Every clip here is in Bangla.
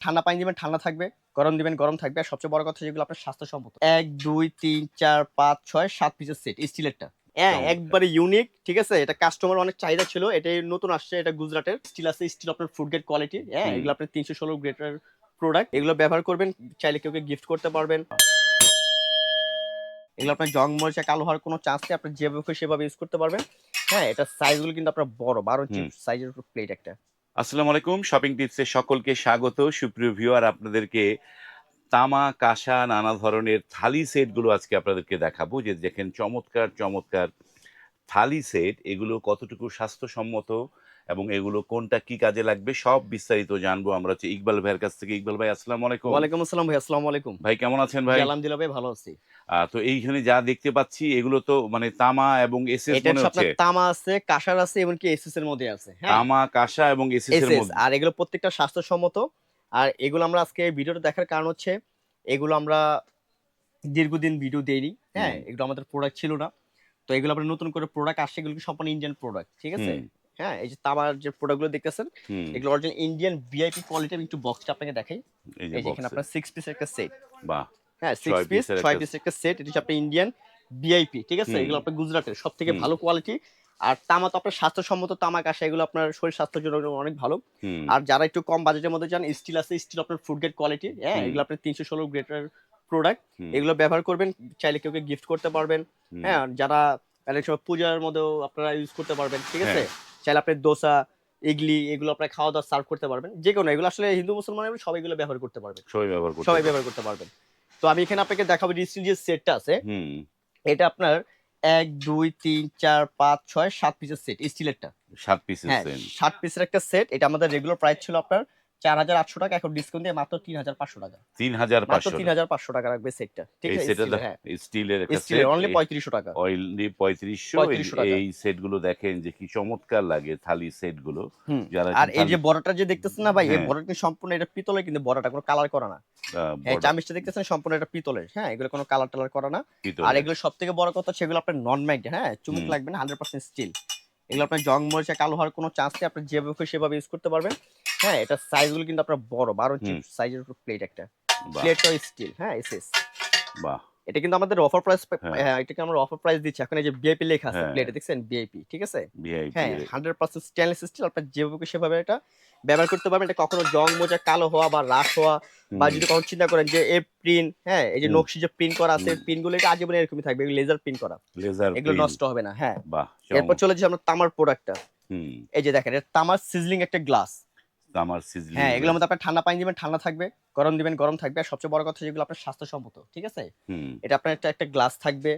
ঠান্ডা পানি দিবেন ঠান্ডা থাকবে গরম দিবেন গরম থাকবে। আর সবচেয়ে বড় কথা যেগুলো আপনার স্বাস্থ্যসম্মত। এক দুই তিন চার পাঁচ ছয় সাত পিসের সেট স্টিলেরটা। হ্যাঁ একবারে ইউনিক ঠিক আছে? এটা কাস্টমার অনেক চাহিদা ছিল এটাই নতুন আসছে এটা গুজরাটের। স্টিল আছে স্টিল আপনার ফুড গ্রেড কোয়ালিটি হ্যাঁ এগুলো আপনার তিনশো ষোলো গ্রেডের প্রোডাক্ট এগুলো ব্যবহার করবেন চাইলে কেউ গিফট করতে পারবেন। এগুলো আপনার জং মরিচা কালো হওয়ার কোনো চান্স নেই আপনি যেভাবে সেভাবে ইউজ করতে পারবেন। হ্যাঁ এটা সাইজগুলো কিন্তু আপনার বড় বারো ইঞ্চি সাইজের প্লেট একটা। আসসালামু আলাইকুম। শপিং টিপসে সকলকে স্বাগত। সুপ্রিয় ভিউয়ার, আপনাদেরকে তামা, কাঁসা, নানা ধরনের থালি সেটগুলো আজকে আপনাদেরকে দেখাবো। যে দেখেন, চমৎকার চমৎকার থালি সেট এগুলো কতটুকু স্বাস্থ্যসম্মত এবং এগুলো কোনটা কি কাজে লাগবে সব বিস্তারিত জানব আমরা হচ্ছে ইকবাল ভাইয়ের কাছ থেকে। ইকবাল ভাই আসসালামু আলাইকুম। ওয়ালাইকুম আসসালাম ভাই আসসালামু আলাইকুম। ভাই কেমন আছেন ভাই? আলহামদুলিল্লাহ ভাই ভালো আছি। তো এইখানে যা দেখতে পাচ্ছি এগুলো তো মানে তামা এবং এসএস এটা মনে হচ্ছে আপনার তামা আছে কাঁসার আছে এমনকি এসএস এর মধ্যে আছে হ্যাঁ? তামা কাঁসা এবং এসএস এর মধ্যে। আর এগুলো প্রত্যেকটা স্বাস্থ্যসম্মত। আর এগুলো আমরা আজকে ভিডিওটা দেখার কারণ হচ্ছে এগুলো আমরা দীর্ঘদিন ভিডিও দেইনি হ্যাঁ? এগুলো আমাদের প্রোডাক্ট ছিল না। তো এগুলো আমরা নতুন করে প্রোডাক্ট আসছে এগুলো কি সম্পূর্ণ ইন্ডিয়ান প্রোডাক্ট ঠিক আছে? হ্যাঁ এই যে তামার যে প্রোডাক্টগুলো দেখতেছেন এগুলো অরিজিনাল ইন্ডিয়ান ভিআইপি কোয়ালিটি আমি একটু বক্সটা আপনাকে দেখাই। এই যে এখানে আপনার সিক্স পিসের একটা সেট বাহ। হ্যাঁ ছয় সিক্স পিস piece এর ছয় একটা- পিসের একটা সেট এটা হচ্ছে আপনার ইন্ডিয়ান ভিআইপি ঠিক আছে? এগুলো আপনার গুজরাটের সব থেকে ভালো কোয়ালিটি আর তামা তো আপনার স্বাস্থ্যসম্মত তামাক আসে এগুলো আপনার শরীর স্বাস্থ্যের জন্য অনেক ভালো। আর যারা একটু কম বাজেটের মধ্যে যান স্টিল আছে স্টিল আপনার ফুড গ্রেড কোয়ালিটি হ্যাঁ এগুলো আপনার তিনশো ষোলো গ্রেডের প্রোডাক্ট এগুলো ব্যবহার করবেন চাইলে কেউ গিফট করতে পারবেন। হ্যাঁ যারা অনেক সময় পূজার মধ্যেও আপনারা ইউজ করতে পারবেন ঠিক আছে? হ্যাঁ। চাইলে আপনি দোসা ইডলি এগুলো আপনার খাওয়া দাওয়া সার্ভ করতে পারবেন। যে কোনো এগুলো আসলে হিন্দু মুসলমান সবাই এগুলো ব্যবহার করতে পারবেন। সবাই ব্যবহার করতে সবাই ব্যবহার করতে পারবেন। তো আমি এখানে আপনাকে দেখাবো স্টিল যে সেটটা আছে এটা আপনার এক দুই তিন চার পাঁচ ছয় সাত পিসের সেট স্টিলেরটা সাত পিসের সাত সেন পিসের একটা সেট এটা আমাদের রেগুলার প্রাইস ছিল আপনার চার হাজার আটশো টাকা এখন ডিসকাউন্ট দিয়ে মাত্র তিন হাজার পাঁচশো টাকা। তিন হাজার মাত্র পাঁচশো তিন হাজার পাঁচশো টাকা রাখবে সেটটা ঠিক আছে? স্টিলের, স্টিলের সেট অনলি পঁয়ত্রিশশো টাকা। অয়েলি পঁয়ত্রিশশো এই সেটগুলো দেখেন যে কি চমৎকার লাগে থালি সেটগুলো যারা আর এই যে বড়টা যে দেখতেছেন না ভাই এই হ্যাঁ। বড়টা সম্পূর্ণ এটা পিতলের কিন্তু বড়টা কোনো কালার করা না। হ্যাঁ চামিচটা দেখতেছেন সম্পূর্ণ এটা পিতলের। হ্যাঁ এগুলো কোনো কালার টালার করা না। আর এগুলো সব থেকে বড় কথা সেগুলো আপনার নন ম্যাগড হ্যাঁ চুমুক লাগবে না হান্ড্রেড পার্সেন্ট স্টিল এগুলো আপনার জং মরিচা কালো হওয়ার কোনো চান্স নেই আপনি যেভাবে খুশি সেভাবে ইউজ করতে পারবেন। হ্যাঁ এটা সাইজগুলো কিন্তু আপনার বড় বারো ইঞ্চি সাইজের প্লেট একটা। প্লেট প্লেটটাও স্টিল হ্যাঁ এসএস। বাহ। এটা কিন্তু আমাদের অফার প্রাইস হ্যাঁ। হ্যাঁ এটাকে আমরা অফার প্রাইস দিচ্ছি। এখন এই যে বিআইপি লেখা আছে হ্যাঁ। প্লেটে দেখছেন? বিআইপি ঠিক আছে? ভিআইপি হ্যাঁ হান্ড্রেড পার্সেন্ট স্টেনলেস স্টিল আপনার যেভাবে সেভাবে এটা ব্যবহার করতে পারবেন। এটা কখনো জং মোজা কালো হওয়া বা রাস হওয়া বা যদি কখনো চিন্তা করেন যে এই প্রিন্ট হ্যাঁ এই যে। নকশি যে প্রিন্ট করা আছে। প্রিন্টগুলো এটা আজীবন এরকমই থাকবে লেজার প্রিন্ট করা। লেজার এগুলো নষ্ট হবে না হ্যাঁ। বাহ এরপর চলে যে আমরা তামার প্রোডাক্টটা হুম। এই যে দেখেন এটা তামার সিজলিং একটা গ্লাস সিজলিং হ্যাঁ এগুলোর মধ্যে আপনার ঠান্ডা পানি দিবেন ঠান্ডা থাকবে গরম দিবেন গরম থাকবে। আর সবচেয়ে বড় কথা যেগুলো আপনার স্বাস্থ্যসম্মত ঠিক আছে? এটা আপনার একটা একটা গ্লাস থাকবে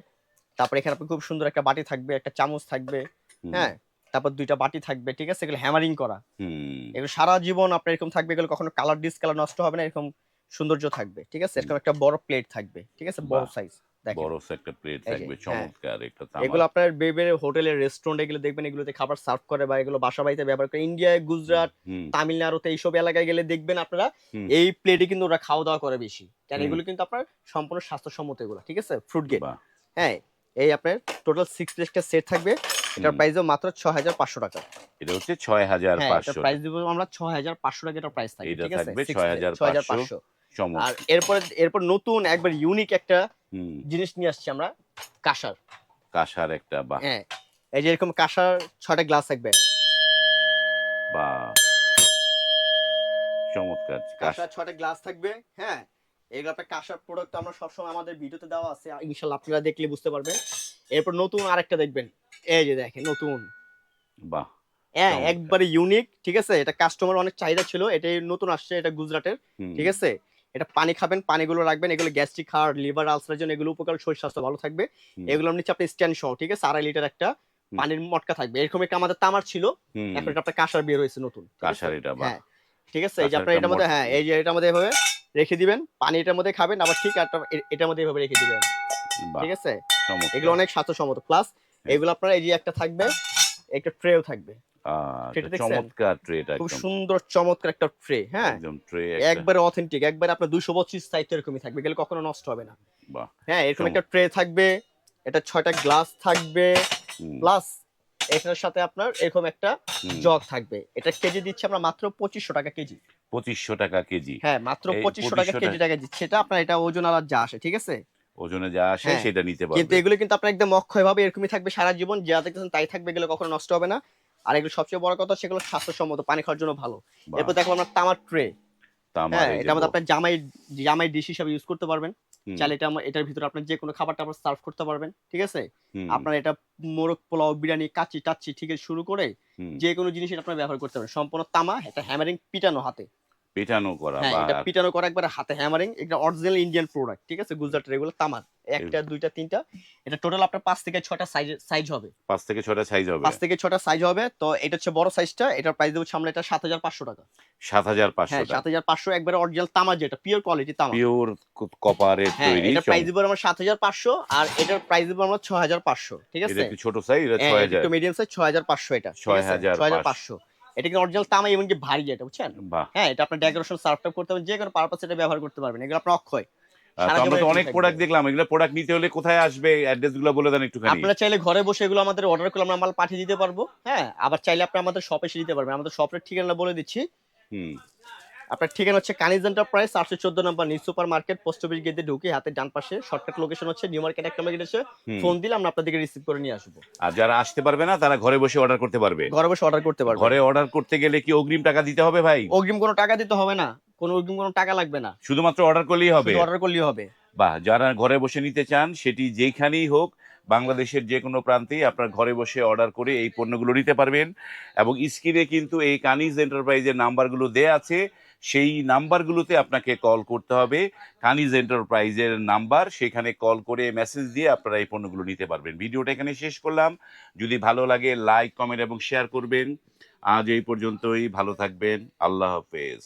তারপরে এখানে আপনার খুব সুন্দর একটা বাটি থাকবে একটা চামচ থাকবে হ্যাঁ? তারপর দুইটা বাটি থাকবে ঠিক আছে? এগুলো হ্যামারিং করা। এগুলো সারা জীবন আপনার এরকম থাকবে এগুলো কখনো কালার ডিসকালার নষ্ট হবে না এরকম সৌন্দর্য থাকবে ঠিক আছে? এরকম একটা বড় প্লেট থাকবে ঠিক আছে? বড় সাইজ বড় একটা প্লেট থাকবে হ্যাঁ। চমৎকার একটা এগুলো আপনার বেবে হোটেলের রেস্টুরেন্ট এগুলো দেখবেন এগুলোতে খাবার সার্ভ করে বা এগুলো বাসা বাড়িতে ব্যবহার করে। ইন্ডিয়ায় গুজরাট তামিলনাড়ুতে এইসব এলাকায় গেলে দেখবেন আপনারা এই প্লেটে কিন্তু ওরা খাওয়া দাওয়া করে বেশি। কারণ এগুলো কিন্তু আপনার সম্পূর্ণ স্বাস্থ্যসম্মত এগুলো ঠিক আছে? ফ্রুট গেট হ্যাঁ এই আপনার টোটাল সিক্স প্লেটটা সেট থাকবে। এটার। প্রাইসও মাত্র ছ হাজার পাঁচশো টাকা। এটা হচ্ছে ছয় হাজার হ্যাঁ পাঁচশো প্রাইস দিব আমরা ছ হাজার পাঁচশো টাকা এটার প্রাইস থাকবে এটা ঠিক আছে? plate, 6,500 6,500 আর এরপরে এরপর নতুন একবার ইউনিক একটা জিনিস নিয়ে আসছি আমরা কাঁসার। কাঁসার একটা বাহ। হ্যাঁ এই যে এরকম কাঁসার ছয়টা গ্লাস থাকবে। বা চমৎকার কাঁসার ছয়টা গ্লাস থাকবে হ্যাঁ। এগুলো আপনার কাঁসার প্রোডাক্ট আমরা সবসময় আমাদের ভিডিওতে দেওয়া আছে ইনশাল্লাহ আপনারা দেখলে বুঝতে পারবেন। এরপর নতুন আরেকটা দেখবেন এই যে দেখেন নতুন। বাহ হ্যাঁ। একবারে ইউনিক ঠিক আছে? এটা কাস্টমার অনেক চাহিদা ছিল এটাই নতুন আসছে এটা গুজরাটের ঠিক আছে? এটা পানি খাবেন পানিগুলো রাখবেন এগুলো গ্যাস্ট্রিক হার্ট লিভার আলসারের জন্য এগুলো উপকার শরীর স্বাস্থ্য ভালো থাকবে। এগুলো নিচে আপনি স্ট্যান্ড সহ ঠিক আছে? আড়াই লিটার একটা পানির মটকা থাকবে। এরকম একটা আমাদের তামার ছিল এখন এটা আপনার কাঁসার বের হয়েছে নতুন কাঁসার এটা হ্যাঁ। ঠিক আছে এই যে আপনার এটার মধ্যে হ্যাঁ এই যে এটার মধ্যে এভাবে রেখে দিবেন পানি এটার মধ্যে খাবেন আবার ঠিক একটা এ- এটার মধ্যে এভাবে রেখে দিবেন। ঠিক আছে? এগুলো অনেক স্বাস্থ্যসম্মত। প্লাস এগুলো আপনার এই যে একটা থাকবে একটা ট্রেও থাকবে। চমৎকার ট্রেটা খুব সুন্দর চমৎকার একটা ট্রে হ্যাঁ? একদম ট্রে একবারে অথেন্টিক একবারে আপনার দুশো পঁচিশ সাইজ এরকমই থাকবে গেলে কখনো নষ্ট হবে না। বাহ হ্যাঁ এরকম একটা ট্রে থাকবে এটা ছয়টা গ্লাস থাকবে প্লাস এটার সাথে আপনার এরকম একটা জগ থাকবে। এটা কেজি দিচ্ছি আমরা মাত্র পঁচিশশো টাকা কেজি। পঁচিশশো টাকা কেজি। হ্যাঁ মাত্র পঁচিশশো টাকা কেজি টাকা দিচ্ছে। এটা আপনার এটা ওজন আলাদা যা আসে ঠিক আছে? ওজনে যা আসে হ্যাঁ, সেটা নিতে পারবে। কিন্তু এগুলো কিন্তু আপনার একদম অক্ষয় ভাবে এরকমই থাকবে সারা জীবন যা দেখতেছেন তাই থাকবে এগুলো কখনো নষ্ট হবে না। আর এগুলো সবচেয়ে বড় কথা সেগুলো স্বাস্থ্যসম্মত পানি খাওয়ার জন্য ভালো। এরপর দেখো আমরা তামার ট্রে হ্যাঁ এটা আমাদের আপনার জামাই জামাই ডিশ হিসাবে ইউজ করতে পারবেন। চাইলে এটা এটার ভিতরে আপনার যে কোনো খাবার টাবার সার্ভ করতে পারবেন ঠিক আছে? আপনার এটা মোরগ পোলাও বিরিয়ানি কাচ্চি টাচ্চি থেকে শুরু করে যে কোনো জিনিস এটা আপনার ব্যবহার করতে পারবেন। সম্পূর্ণ তামা এটা হ্যামারিং পিটানো হাতে। পেটানো করা হ্যাঁ এটা পিটানো করা একবার হাতে হ্যামারিং এটা অরিজিনাল ইন্ডিয়ান প্রোডাক্ট ঠিক আছে? গুজরাটের এগুলো তামার। একটা দুইটা তিনটা এটা টোটাল আপনার পাঁচ থেকে ছটা সাইজ সাইজ হবে। পাঁচ থেকে ছটা সাইজ হবে। পাঁচ থেকে ছটা সাইজ হবে তো এটা হচ্ছে বড় সাইজটা এটার প্রাইস দেবো সামনে এটা সাত হাজার পাঁচশো টাকা। সাত হাজার পাঁচশো হ্যাঁ সাত হাজার পাঁচশো একবারে অরিজিনাল তামা যেটা পিওর কোয়ালিটি তামা। পিওর কপারের হ্যাঁ তৈরি এটার প্রাইস দিব আমরা সাত হাজার পাঁচশো আর এটার প্রাইস দিব আমরা ছয় হাজার পাঁচশো ঠিক এটা আছে একটু ছোট সাইজ এটা হ্যাঁ, ছয় হাজার। একটু মিডিয়াম সাইজ ছয় হাজার পাঁচশো এটা ছয় হাজার ছয় হাজার পাঁচশো। এটা কিন্তু অরিজিনাল তামা এবং কি ভারী এটা বুঝছেন? হ্যাঁ এটা আপনার ডেকোরেশন সার্ভ করতে পারবেন যে কোনো পারপাস এটা ব্যবহার করতে পারবেন। এগুলো আপনার অক্ষয়। আমরা তো অনেক প্রোডাক্ট দেখলাম। এগুলো প্রোডাক্ট নিতে হলে কোথায় আসবে? অ্যাড্রেসগুলো বলে দেন একটুখানি। আপনারা চাইলে ঘরে বসে এগুলো আমাদের অর্ডার করলে আমরা মাল পাঠিয়ে দিতে পারব হ্যাঁ? আবার চাইলে আপনি আমাদের শপে এসে দিতে পারবেন। আমাদের শপের ঠিকানা বলে দিচ্ছি। হুম। আপনার ঠিকানা হচ্ছে কানিজ এন্টারপ্রাইজ চারশো চোদ্দ number new super market post office গেটে ঢুকে হাতের ডান পাশে শর্টকাট লোকেশন হচ্ছে নিউ মার্কেট একটা মার্কেট আছে ফোন দিলে আমরা আপনাদেরকে রিসিভ করে নিয়ে আসব। আর যারা আসতে পারবে না তারা ঘরে বসে অর্ডার করতে পারবে। ঘরে বসে অর্ডার করতে পারব। ঘরে অর্ডার করতে গেলে কি অগ্রিম টাকা দিতে হবে ভাই? অগ্রিম কোনো টাকা দিতে হবে না। কোনো অগ্রিম কোনো টাকা লাগবে না। শুধুমাত্র অর্ডার করলেই হবে? অর্ডার করলেই হবে। বাহ যারা ঘরে বসে নিতে চান সেটি যেখানেই হোক বাংলাদেশের যে কোনো প্রান্তেই আপনার ঘরে বসে অর্ডার করে এই পণ্যগুলো নিতে পারবেন। এবং স্ক্রিনে কিন্তু এই কানিজ এন্টারপ্রাইজের নাম্বারগুলো দেয়া আছে। সেই নাম্বারগুলোতে আপনাকে কল করতে হবে। কানিজ এন্টারপ্রাইজের নাম্বার সেখানে কল করে মেসেজ দিয়ে আপনারা এই পণ্যগুলো নিতে পারবেন। ভিডিওটা এখানে শেষ করলাম। যদি ভালো লাগে লাইক কমেন্ট এবং শেয়ার করবেন। আজ এই পর্যন্তই। ভালো থাকবেন। আল্লাহ হাফেজ।